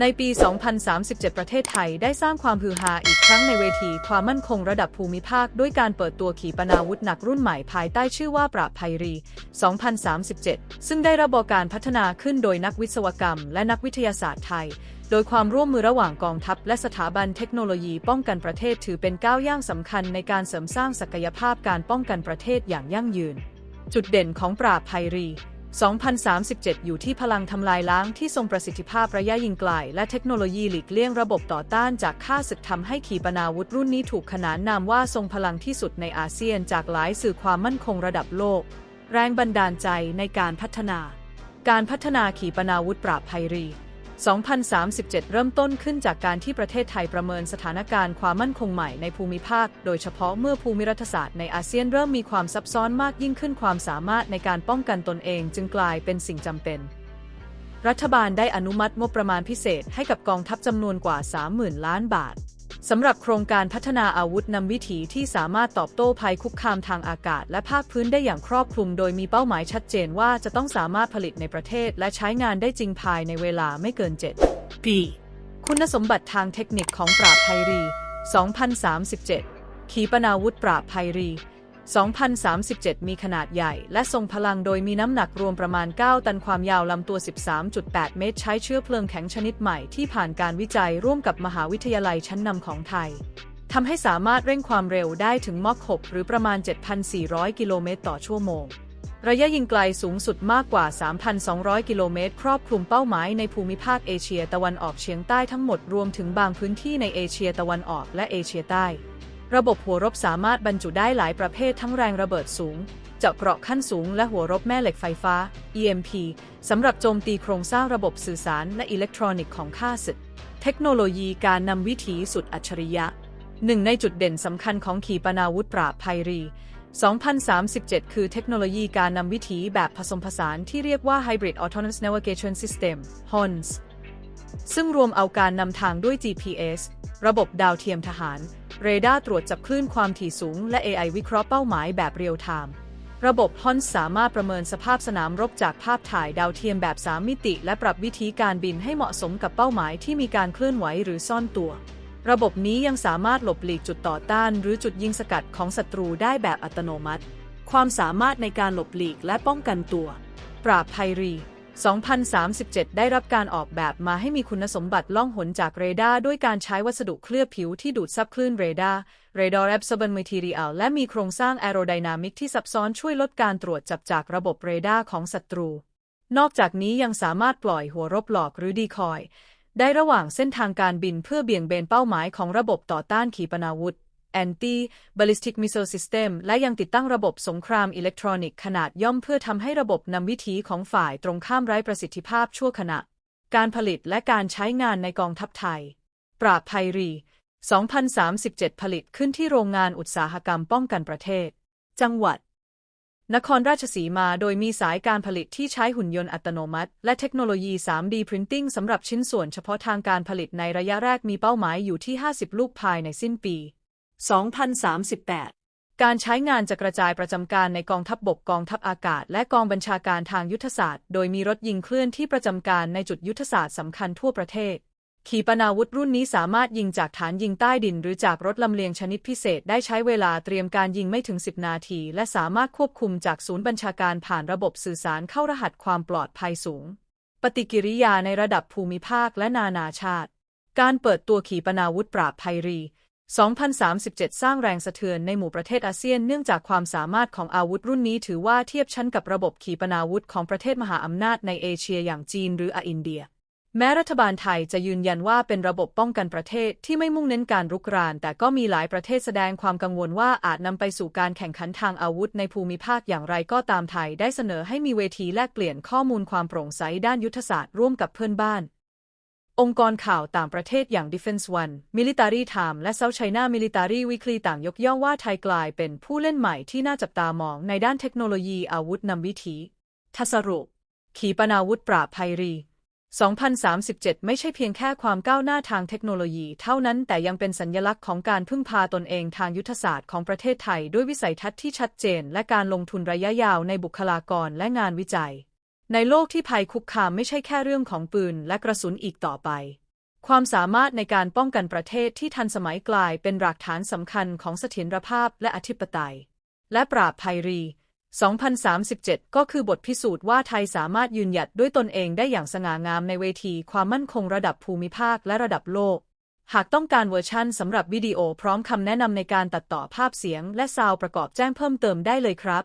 ในปี 2037 ประเทศไทยได้สร้างความฮือฮาอีกครั้งในเวทีความมั่นคงระดับภูมิภาค ด้วยการเปิดตัวขีปนาวุธหนักรุ่นใหม่ภายใต้ชื่อว่าปราบภัยรี 2037 ซึ่งได้ระบบการพัฒนาขึ้นโดยนักวิศวกรรม และนักวิทยาศาสตร์ไทย โดยความร่วมมือระหว่างกองทัพ และสถาบันเทคโนโลยีป้องกันประเทศถือเป็นก้าวย่างสำคัญในการเสริมสร้างศักยภาพการป้องกันประเทศอย่างยั่งยืน จุดเด่นของปราบภัยรี 2037 อยู่ที่พลังทำลายล้างที่ทรงประสิทธิภาพระยะยิงไกล และเทคโนโลยีหลีกเลี่ยงระบบต่อต้านจากค่าศึกทำให้ขีปนาวุธรุ่นนี้ถูกขนานนามว่าทรงพลังที่สุดในอาเซียนจากหลายสื่อความมั่นคงระดับโลก แรงบันดาลใจในการพัฒนา การพัฒนาขีปนาวุธปราบภัยรี 2037 เริ่มต้นขึ้นจากการที่ประเทศไทยประเมินสถานการณ์ความมั่นคงใหม่ในภูมิภาค โดยเฉพาะเมื่อภูมิรัฐศาสตร์ในอาเซียนเริ่มมีความซับซ้อนมากยิ่งขึ้นความสามารถในการป้องกันตนเองจึงกลายเป็นสิ่งจำเป็น รัฐบาลได้อนุมัติงบประมาณพิเศษให้กับกองทัพจำนวนกว่า 30,000 ล้านบาท สำหรับโครงการพัฒนาอาวุธนำวิถีที่สามารถตอบโต้ภัยคุกคามทางอากาศ และภาคพื้นได้อย่างครอบคลุม โดยมีเป้าหมายชัดเจนว่าจะต้องสามารถผลิตในประเทศ และใช้งานได้จริงภายในเวลาไม่เกิน 7 ปี คุณสมบัติทางเทคนิคของปราบภัยรี 2037 ขีปนาวุธปราบภัยรี 2037 มีขนาดใหญ่และทรงพลังโดยมีน้ำหนักรวมประมาณ 9 ตันความยาวลำตัว 13.8 เมตร ใช้เชื้อเพลิงแข็งชนิดใหม่ที่ผ่านการวิจัยร่วมกับมหาวิทยาลัยชั้นนำของไทยทำให้สามารถเร่งความเร็วได้ถึงมอค6หรือประมาณ 7,400 กิโลเมตรต่อชั่วโมง ระยะยิงไกลสูงสุดมากกว่า 3,200 กิโลเมตร ครอบคลุมเป้าหมายในภูมิภาคเอเชียตะวันออกเฉียงใต้ทั้งหมดรวมถึงบางพื้นที่ในเอเชียตะวันออกและเอเชียใต้ ระบบหัวรบสามารถบรรจุได้หลายประเภททั้งแรงระเบิดสูง เจาะเกราะขั้นสูงและหัวรบแม่เหล็กไฟฟ้า EMP สำหรับโจมตีโครงสร้างระบบสื่อสารและอิเล็กทรอนิกส์ของข้าศึก เทคโนโลยีการนำวิถีสุดอัจฉริยะ หนึ่งในจุดเด่นสำคัญของขีปนาวุธปราบภัยรี 2037 คือเทคโนโลยีการนำวิถีแบบผสมผสานที่เรียกว่า Hybrid Autonomous Navigation System HONS ซึ่งรวมเอาการนำทางด้วย GPS ระบบดาวเทียมทหาร เรดาร์ตรวจจับคลื่นความถี่สูง และ AI วิเคราะห์เป้าหมายแบบเรียลไทม์ ระบบ h o n สามารถประเมินสภาพสนามรบจากภาพถ่ายดาวเทียมแบบ 3 มิติ และปรับวิธีการบินให้เหมาะสมกับเป้าหมายที่มีการเคลื่อนไหวหรือซ่อนตัว ระบบนี้ยังสามารถหลบหลีกจุดต่อต้าน หรือจุดยิงสกัดของศัตรูได้แบบอัตโนมัติ ความสามารถในการหลบหลีกและป้องกันตัว ปราบภัยรี 2037 ได้รับการออกแบบมาให้มีคุณสมบัติล่องหนจากเรดาร์ด้วยการใช้วัสดุเคลือบผิวที่ดูดซับคลื่นเรดาร์ Radar Absorbent Material และมีโครงสร้างแอโรไดนามิกที่ซับซ้อนช่วยลดการตรวจจับจากระบบเรดาร์ของศัตรู นอกจากนี้ยังสามารถปล่อยหัวรบหลอกหรือดีคอย ได้ระหว่างเส้นทางการบินเพื่อเบี่ยงเบนเป้าหมายของระบบต่อต้านขีปนาวุธ Anti Ballistic Missile System และยังติดตั้งระบบสงครามอิเล็กทรอนิกส์ขนาดย่อมเพื่อทำให้ระบบนำวิถีของฝ่ายตรงข้ามไร้ประสิทธิภาพชั่วขณะ การผลิตและการใช้งานในกองทัพไทย ปราบภัยรี 2037 ผลิตขึ้นที่โรงงานอุตสาหกรรมป้องกันประเทศ จังหวัด นครราชสีมาโดยมีสายการผลิตที่ใช้หุ่นยนต์อัตโนมัติ และเทคโนโลยี 3D Printing สำหรับชิ้นส่วนเฉพาะทางการผลิตในระยะแรกมีเป้าหมายอยู่ที่ 50 ลูกภายในสิ้นปี 2038 การใช้งานจะกระจายประจำการในกองทัพบบกกองทัพอากาศ และกองบัญชาการทางยุทธศาสตร์ โดยมีรถยิงเคลื่อนที่ประจำการในจุดยุทธศาสตร์สำคัญทั่วประเทศ ขีปนาวุธรุ่นนี้สามารถยิงจากฐานยิงใต้ดิน หรือจากรถลำเลียงชนิดพิเศษได้ใช้เวลาเตรียมการยิงไม่ถึง 10 นาที และสามารถควบคุมจากศูนย์บัญชาการผ่านระบบสื่อสารเข้ารหัสความปลอดภัยสูง ปฏิกิริยาในระดับภูมิภาคและนานาชาติ การเปิดตัวขีปนาวุธปราบภัยรี 2037 สร้างแรงสะเทือนในหมู่ประเทศอาเซียนเนื่องจากความสามารถของอาวุธรุ่นนี้ถือว่าเทียบชั้นกับระบบขีปนาวุธของประเทศมหาอำนาจในเอเชียอย่างจีนหรืออินเดีย แม้รัฐบาลไทยจะยืนยันว่าเป็นระบบป้องกันประเทศที่ไม่มุ่งเน้นการรุกราน แต่ก็มีหลายประเทศแสดงความกังวลว่าอาจนำไปสู่การแข่งขันทางอาวุธในภูมิภาคอย่างไรก็ตามไทยได้เสนอให้มีเวทีแลกเปลี่ยนข้อมูลความโปร่งใสด้านยุทธศาสตร์ร่วมกับเพื่อนบ้าน องค์กรข่าวต่างประเทศอย่าง Defense One Military Time และ South China Military Weekly ต่างยกย่องว่าไทยกลายเป็นผู้เล่นใหม่ที่น่าจับตามองในด้านเทคโนโลยีอาวุธนำวิถี ทัสรุปขีปนาวุธปราบภัยรี 2037 ไม่ใช่เพียงแค่ความก้าวหน้าทางเทคโนโลยีเท่านั้นแต่ยังเป็นสัญญลักษณ์ของการพึ่งพาตนเองทางยุทธศาสตร์ของประเทศไทย ด้วยวิสัยทัศน์ที่ชัดเจน และการลงทุนระยะยาวในบุคลากรและงานวิจัย ในโลกที่ภัยคุกคามไม่ใช่แค่เรื่องของปืนและกระสุนอีกต่อไป ความสามารถในการป้องกันประเทศที่ทันสมัยกลายเป็นรากฐานสำคัญของเสถียรภาพและอธิปไตย และปราบภัยรี 2037 ก็คือบทพิสูจน์ว่าไทยสามารถยืนหยัดด้วยตนเองได้อย่างสง่างามในเวทีความมั่นคงระดับภูมิภาคและระดับโลก หากต้องการเวอร์ชั่นสำหรับวิดีโอพร้อมคำแนะนำในการตัดต่อภาพเสียง และซาวด์ประกอบแจ้งเพิ่มเติมได้เลยครับ